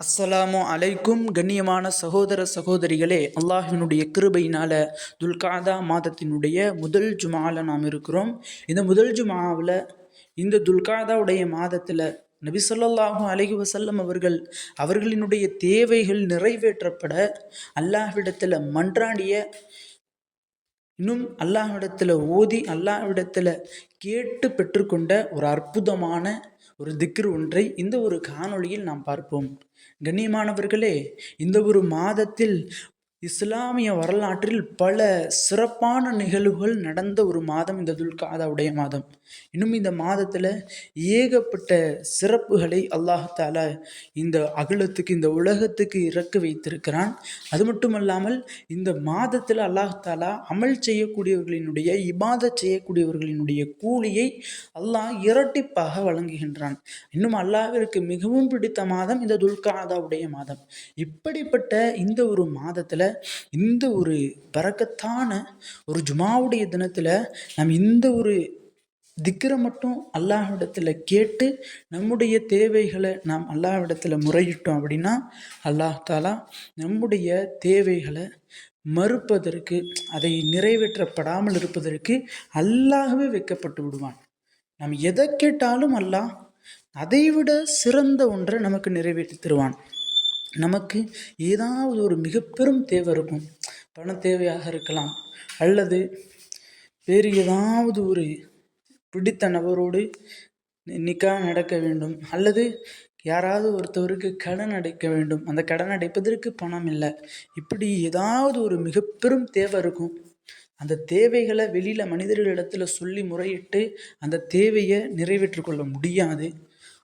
அஸ்ஸலாமு அலைக்கும் கண்ணியமான சகோதர சகோதரிகளே அல்லாஹினுடைய கிருபையினால துல்காதா மாதத்தினுடைய முதல் ஜுமாவில் நாம் இருக்கிறோம். இந்த முதல் ஜுமாவில் இந்த துல்காதாவுடைய மாதத்தில் நபி ஸல்லல்லாஹு அலஹி வசல்லம் அவர்கள் அவர்களினுடைய தேவைகள் நிறைவேற்றப்பட அல்லாஹ்விடத்தில் மன்றாடிய இன்னும் அல்லாஹ்விடத்தில் ஓதி அல்லாஹ்விடத்தில் கேட்டு பெற்றுக்கொண்ட ஒரு அற்புதமான ஒரு திக்ர் ஒன்றை இந்த ஒரு காணொளியில் நாம் பார்ப்போம். கண்ணியமானவர்களே இந்த ஒரு மாதத்தில் இஸ்லாமிய வரலாற்றில் பல சிறப்பான நிகழ்வுகள் நடந்த ஒரு மாதம் இந்த துல்காதாவுடைய மாதம். இன்னும் இந்த மாதத்தில் ஏகப்பட்ட சிறப்புகளை அல்லாஹால இந்த அகிலத்துக்கு இந்த உலகத்துக்கு இறக்க வைத்திருக்கிறான். அது மட்டுமல்லாமல் இந்த மாதத்தில் அல்லாஹாலா அமல் செய்யக்கூடியவர்களினுடைய இபாத செய்யக்கூடியவர்களினுடைய கூலியை அல்லாஹ் இரட்டிப்பாக வழங்குகின்றான். இன்னும் அல்லாவிற்கு மிகவும் பிடித்த மாதம் இந்த துல்காதாவுடைய மாதம். இப்படிப்பட்ட இந்த ஒரு மாதத்தில் இந்த ஒரு பறக்கத்தான ஒரு ஜுமாவுடைய தினத்தில் நாம் இந்த ஒரு திக்கரை மட்டும் அல்லாஹ்விடத்தில் கேட்டு நம்முடைய தேவைகளை நாம் அல்லாஹ்விடத்தில் முறையிட்டோம் அப்படின்னா அல்லாஹ் தாலா நம்முடைய தேவைகளை மறுப்பதற்கு அதை நிறைவேற்றப்படாமல் இருப்பதற்கு அல்லாகவே வைக்கப்பட்டு விடுவான். நாம் எதை கேட்டாலும் அல்லாஹ் அதைவிட சிறந்த ஒன்றை நமக்கு நிறைவேற்றி தருவான். நமக்கு ஏதாவது ஒரு மிக பெரும் தேவை இருக்கும். பண தேவையாக இருக்கலாம். அல்லது வேறு ஏதாவது ஒரு பிடித்த நபரோடு நிக்கா நடக்க வேண்டும். அல்லது யாராவது ஒருத்தவருக்கு கடன் அடைக்க வேண்டும். அந்த கடன் அடைப்பதற்கு பணம் இல்லை. இப்படி ஏதாவது ஒரு மிக பெரும் தேவை இருக்கும். அந்த தேவைகளை வெளியில் மனிதர்களிடத்தில் சொல்லி முறையிட்டு அந்த தேவையை நிறைவேற்றிக்கொள்ள முடியாது.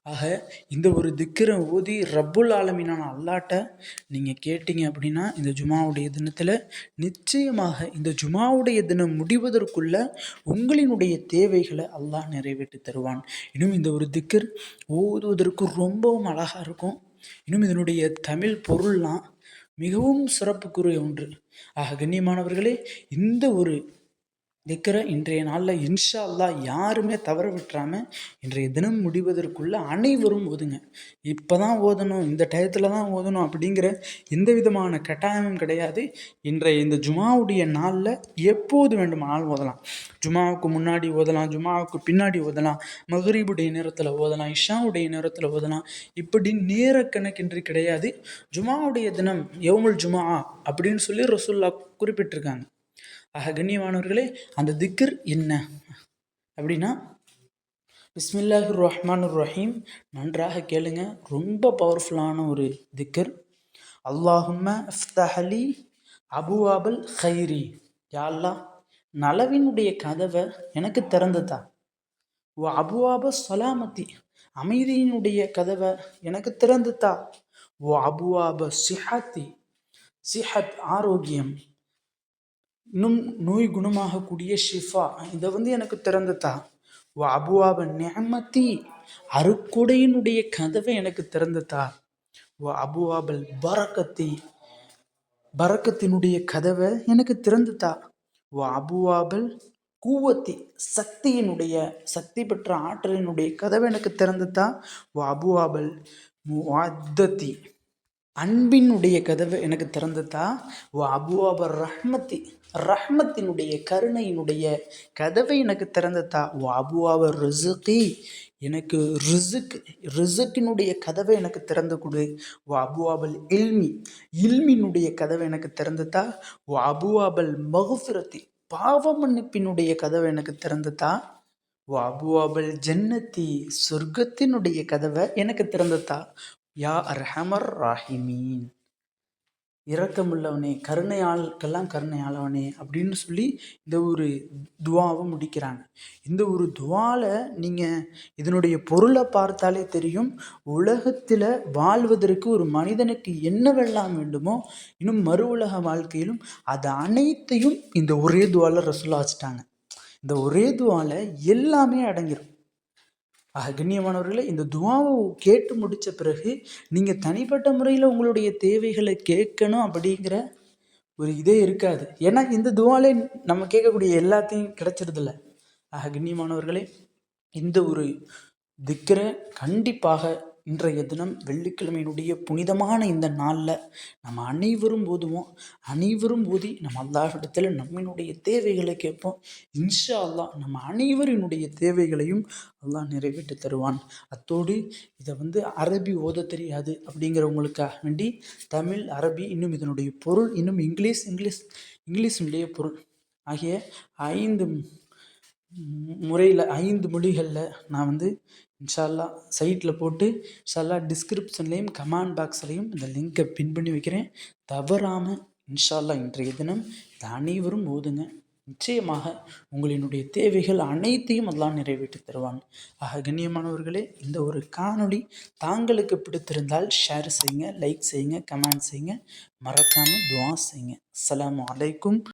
ஆக இந்த ஒரு திக்கரை ஓதி ரப்புல் ஆலமீனான அல்லாட்ட நீங்கள் கேட்டீங்க அப்படின்னா இந்த ஜுமாவுடைய தினத்தில் நிச்சயமாக இந்த ஜுமாவுடைய தினம் முடிவதற்குள்ள உங்களினுடைய தேவைகளை அல்லாஹ் நிறைவேற்றி தருவான். இன்னும் இந்த ஒரு திக்கர் ஓதுவதற்கு ரொம்பவும் அழகாக இருக்கும். இன்னும் இதனுடைய தமிழ் பொருள்லாம் மிகவும் சிறப்புக்குரிய ஒன்று. ஆக கண்ணியமானவர்களே இந்த ஒரு இருக்கிற இன்றைய நாளில் இன்ஷா அல்லா யாருமே தவற விட்டுறாமல் இன்றைய தினம் முடிவதற்குள்ள அனைவரும் ஓதுங்க. இப்போ தான் ஓதணும் இந்த டயத்தில் தான் ஓதணும் அப்படிங்கிற எந்த விதமான கட்டாயமும் கிடையாது. இன்றைய இந்த ஜுமாவுடைய நாளில் எப்போது வேண்டுமானாலும் ஓதலாம். ஜுமாவுக்கு முன்னாடி ஓதலாம் ஜுமாவுக்கு பின்னாடி ஓதலாம் மகரீபுடைய நேரத்தில் ஓதலாம் இஷாவுடைய நேரத்தில் ஓதலாம். இப்படி நேர கணக்கின்றி கிடையாது. ஜுமாவுடைய தினம் யவுமுல் ஜுமா அப்படின்னு சொல்லி ரசூல்லா குறிப்பிட்டிருக்காங்க. ஆக கண்ணியமானவர்களே அந்த திக்ர் என்ன? அப்படின்னா பிஸ்மில்லாஹிர் ரஹ்மான் ரஹீம் நன்றாக கேளுங்க. ரொம்ப பவர்ஃபுல்லான ஒரு திக்கர் அல்லாஹும்ம அஃப்தஹலி அபுவாபல் ஹைரி யாழ்லா நலவினுடைய கதவை எனக்கு திறந்துதா? ஓ அபுவாப சலாமத்தி அமைதியினுடைய கதவை எனக்கு திறந்துதா? ஓ அபுவாப சிஹாத்தி. சிஹத் ஆரோக்கியம். இன்னும் நோய் குணமாகக்கூடிய ஷிஃபா. இதை வந்து எனக்கு திறந்துதா? வா அபுவாப நியமத்தி அருக்குடையினுடைய கதவை எனக்கு திறந்துதா? வா அபுவாபல் பரக்கத்தி. பரக்கத்தினுடைய கதவை எனக்கு திறந்துதா? வா அபுவாபல் கூவத்தி. சக்தியினுடைய சக்தி பெற்ற ஆற்றலினுடைய கதவை எனக்கு திறந்துதா? வா அபுவாபல் முவாத்தத்தி அன்பினுடைய கதவை எனக்கு திறந்துதா? ஓ அபுவாப ரஹ்மத்தி ரஹ்மத்தினுடைய கருணையினுடைய கதவை எனக்கு திறந்துதா? ஓ அபுவாப ரிசுகி எனக்கு ரிசுக் ரிசுக்கினுடைய கதவை எனக்கு திறந்து கொடு. ஓ அபுவாபல் இல்மி இல்மினுடைய கதவை எனக்கு திறந்துதா? ஓ அபுவாபல் மகுஃபிரத்தி பாவ மன்னிப்பினுடைய கதவை எனக்கு திறந்துதா? ஓ அபுவாபல் ஜன்னத்தி சொர்க்கத்தினுடைய கதவை எனக்கு திறந்துத்தா யா அர்ஹமர் ராஹிமீன். இரக்கமுள்ளவனே கருணையாளுக்கெல்லாம் கருணையாளவனே அப்படின்னு சொல்லி இந்த ஒரு துவாவை முடிக்கிறாங்க. இந்த ஒரு துவாவில் நீங்கள் இதனுடைய பொருளை பார்த்தாலே தெரியும். உலகத்தில் வாழ்வதற்கு ஒரு மனிதனுக்கு என்னவெல்லாம் வேண்டுமோ இன்னும் மறு உலக வாழ்க்கையிலும் அது அனைத்தையும் இந்த ஒரே துவாவில் ரசூலாச்சிட்டாங்க வச்சுட்டாங்க. இந்த ஒரே துவாவில் எல்லாமே அடங்கிடும் ஆக கண்ணியமானவர்களே இந்த துவாவை கேட்டு முடித்த பிறகு நீங்கள் தனிப்பட்ட முறையில் உங்களுடைய தேவைகளை கேட்கணும் அப்படிங்கிற ஒரு இதே இருக்காது. ஏன்னா இந்த துவாலே நம்ம கேட்கக்கூடிய எல்லாத்தையும் கிடைச்சிருதில்ல. ஆக கண்ணியமானவர்களே இந்த ஒரு திக்கரை கண்டிப்பாக இன்றைய தினம் வெள்ளிக்கிழமையினுடைய புனிதமான இந்த நாளில் நம்ம அனைவரும் ஓதுவோம். அனைவரும் ஓதி நம்ம அல்லாஹிடத்தில் நம்மினுடைய தேவைகளை கேட்போம். இன்ஷா அல்லா நம்ம அனைவரினுடைய தேவைகளையும் அல்லாஹ் நிறைவேற்றி தருவான். அத்தோடு இதை வந்து அரபி ஓத தெரியாது அப்படிங்கிறவங்களுக்காக வேண்டி தமிழ் அரபி இன்னும் இதனுடைய பொருள் இன்னும் இங்கிலீஷ் இங்கிலீஷ் இங்கிலீஷினுடைய பொருள். ஆகிய ஐந்து முறையில் ஐந்து மொழிகளில் நான் வந்து இன்ஷால்லா சைட்டில் போட்டு இன்ஷால்லா டிஸ்கிரிப்ஷன்லேயும் கமெண்ட் பாக்ஸ்லேயும் இந்த லிங்கை பின் பண்ணி வைக்கிறேன். தவறாமல் இன்ஷால்லா இன்றைய தினம் இதை அனைவரும் ஓதுங்க. நிச்சயமாக உங்களினுடைய தேவைகள் அனைத்தையும் அதெல்லாம் நிறைவேற்றி தருவான். ஆக கண்ணியமானவர்களே இந்த ஒரு காணொளி தாங்களுக்கு பிடித்திருந்தால் ஷேர் செய்யுங்க லைக் செய்யுங்க கமெண்ட் செய்யுங்க. மறக்காமல் துவா செய்யுங்க. அஸ்ஸலாமு அலைக்கும்.